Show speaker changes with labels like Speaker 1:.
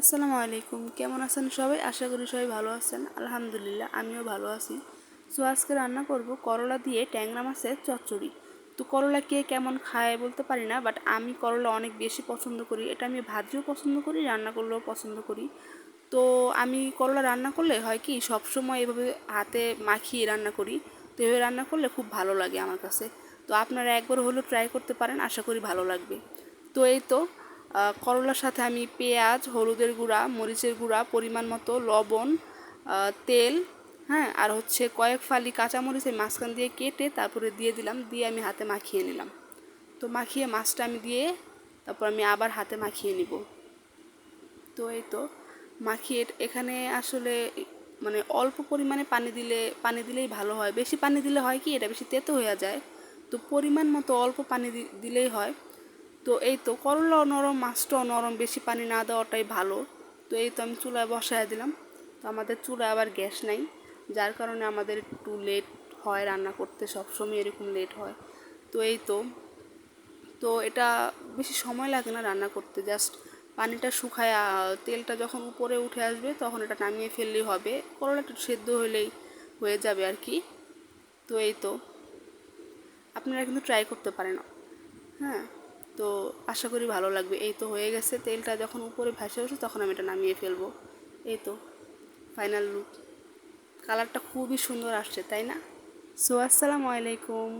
Speaker 1: আসসালামু আলাইকুম। কেমন আছেন সবাই? আশা করি সবাই ভালো আছেন। আলহামদুলিল্লাহ, আমিও ভালো আছি। সো, আজকে রান্না করব করলা দিয়ে ট্যাংরা মাছের চচ্চড়ি। তো করলা কে কেমন খায় বলতে পারি না বাট আমি করলা অনেক বেশি পছন্দ করি। এটা আমি ভাজিও পছন্দ করি, রান্না করলেও পছন্দ করি। তো আমি করলা রান্না করলে হয় কি, সবসময় এভাবে হাতে মাখিয়ে রান্না করি। তো এভাবে রান্না করলে খুব ভালো লাগে আমার কাছে। তো আপনারা একবার হলেও ট্রাই করতে পারেন, আশা করি ভালো লাগবে। তো এই তো করলার সাথে আমি পেঁয়াজ, হলুদের গুঁড়া, মরিচের গুঁড়া, পরিমাণ মতো লবণ তেল হ্যাঁ আর হচ্ছে কয়েক ফালি কাঁচামরিচ এই মাঝখান দিয়ে কেটে তারপরে দিয়ে দিলাম, দিয়ে আমি হাতে মাখিয়ে নিলাম। তো মাখিয়ে মাছটা আমি দিয়ে তারপর আমি আবার হাতে মাখিয়ে নিব। তো এই তো, মাখিয়ে এখানে আসলে মানে অল্প পরিমাণে পানি দিলে, পানি দিলেই ভালো হয়। বেশি পানি দিলে হয় কি, এটা বেশি তেতো হয়ে যায়। তো পরিমাণ মতো অল্প পানি দিলেই হয়। তো এই তো করলাও নরম, মাছটাও নরম, বেশি পানি না দেওয়াটাই ভালো। তো এই তো আমি চুলায় বসায় দিলাম। তো আমাদের চুলায় আবার গ্যাস নাই, যার কারণে আমাদের একটু লেট হয়, রান্না করতে সবসময় এরকম লেট হয়। তো এই তো তো এটা বেশি সময় লাগে না রান্না করতে জাস্ট পানিটা শুকায়, তেলটা যখন উপরে উঠে আসবে, তখন এটা নামিয়ে ফেললেই হবে। করলা একটু সেদ্ধ হলেই হয়ে যাবে আর কি। তো এই তো, আপনারা কিন্তু ট্রাই করতে পারেন। হ্যাঁ তো আশা করি ভালো লাগবে। এই তো হয়ে গেছে, তেলটা যখন উপরে ভেসে উঠে তখন আমি এটা নামিয়ে ফেলব। এই তো ফাইনাল লুক কালারটা খুবই সুন্দর আসছে, তাই না? সো আসসালামু আলাইকুম।